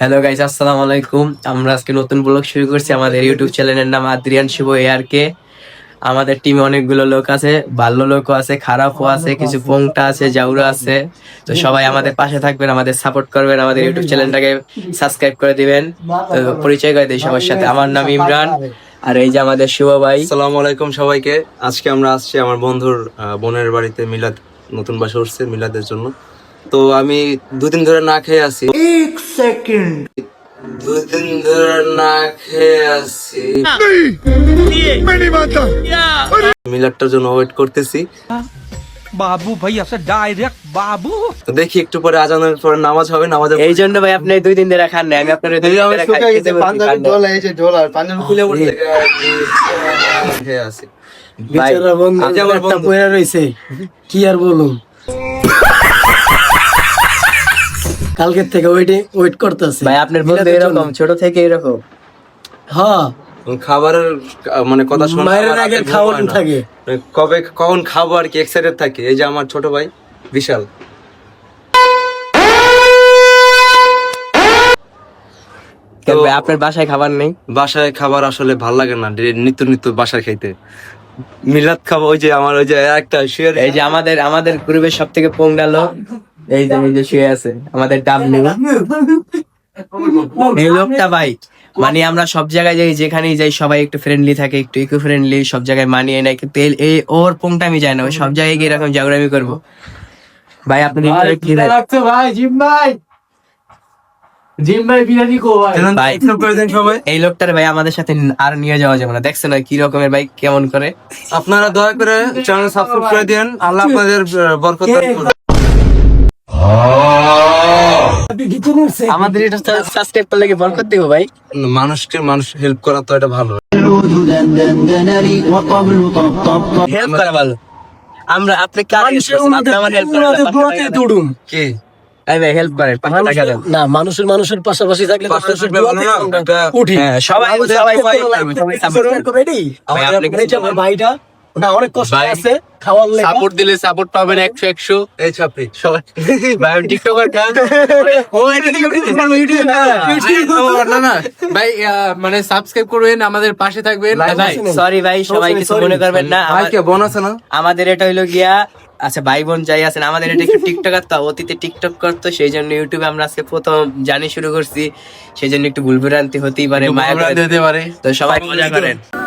Hello guys আসসালামু আলাইকুম। আমরা আজকে নতুন ব্লগ শুরু করছি। আমাদের ইউটিউব চ্যানেলের নাম আদ্রিয়ান শিব এআর কে আমাদের টিমে অনেকগুলো লোক আছে ভালো লোকও আছে খারাপও আছে কিছু পোংটা আছে জাউরা আছে। তো সবাই আমাদের পাশে থাকবেন আমাদের সাপোর্ট করবেন আমাদের ইউটিউব চ্যানেলটাকে সাবস্ক্রাইব করে দিবেন। তো পরিচয় করে দিই সবার সাথে। আমার নাম ইমরান। আর এই যে আমাদের শুভ ভাই। আসসালামু আলাইকুম সবাইকে। আজকে আমরা আসছি আমার বন্ধুর আহ, বোনের বাড়িতে মিলাদ নতুন বাসা উঠছে মিলাদের জন্য। তো আমি দুদিন ধরে না খেয়ে আছি এক সেকেন্ড দুদিন ধরে না খেয়ে আছি মিলারটার জন্য ওয়েট করতেছি বাবু ভাই আছে ডাইরেক্ট বাবু দেখি একটু পরে আজানের পরে নামাজ হবে নামাজ এই জন্য ভাই আপনি দুই দিন ধরে খান নাই আমি আপনার দুই দিন ধরে এই যে আছে বিচারা বন্ধু আমার বন্ধু কি আর বলুম কালকের থেকে ওয়েটে ওয়েট করতেছে। ভাই আপনার বন্ধু এরকম ছোট থেকে এরকম। হ্যাঁ। খাবারের মানে কথা শুনে মায়ের আগে খাওয়ানো। থাকে। কবে কখন খাব আর কি এক্সাইটেড থাকে। এই যে আমার ছোট ভাই বিশাল। ভাই আপনার বাসায় খাবার নেই? বাসায় খাবার আসলে ভালো লাগে না নিত্য নিত্য বাসায় খাইতে। মিলাদ খাব ওই যে আমার ওই যে একটা শেয়ার এই যে আমাদের আমাদের গ্রুপের সব থেকে পোংডালো এই যে এই যে শুয়ে আছে আমাদের ডাব লোকটা ভাই মানে আমরা সব জায়গায় যাই যেখানেই যাই সবাই একটু ফ্রেন্ডলি থাকে একটু ইকো ফ্রেন্ডলি সব জায়গায় মানিয়ে নেয় কিন্তু এই- ওর পোংটা আমি যাই না ওই সব জায়গায় গিয়ে এরকম জাগরামি করব। ভাই আপনি কি লাগছে ভাই জিম ভাই। জিম ভাই বিরিয়ানি কো ভাই। ভাই করে দেন সবাই। এই লোকটার ভাই আমাদের সাথে আর নিয়ে যাওয়া যাবে না। দেখছেন না কি রকমের ভাই কেমন করে? আপনারা দয়া করে চ্যানেল সাবস্ক্রাইব করে দেন আল্লাহ আপনাদের বরকত দান করুন। আমাদের এটা সাবস্ক্রাইব করলে কি বরকত দিব ভাই? মানুষকে মানুষ হেল্প করা তো এটা ভালো। হেল্প করা ভালো। আমরা আপনি হেল্প কি? ভাই করেন না মানুষের মানুষের পাশাপাশি থাকলে হ্যাঁ সবাই সবাই ভাইটা ওটা অনেক কষ্ট আছে খাওয়ার লেগে। সাপোর্ট দিলে সাপোর্ট পাবেন একশো একশো। এই ছাপড়ি। সবাই ভাই আমি টিকটকার গান ও এটা না না ভাই মানে সাবস্ক্রাইব করবেন আমাদের পাশে থাকবেন। ভাই সরি ভাই সবাই কিছু মনে করবেন না। ভাই আমার- কে বোন না? আমাদের এটা হইল গিয়া আচ্ছা ভাই বোন যাই আছেন আমাদের এটা একটু টিকটকার তো অতীতে টিকটক করতো সেই জন্য ইউটিউবে আমরা আজকে প্রথম জানি শুরু করছি। সেই জন্য একটু ভুল ভ্রান্তি হতেই পারে মায়া দিতে পারে। তো সবাই মজা করেন।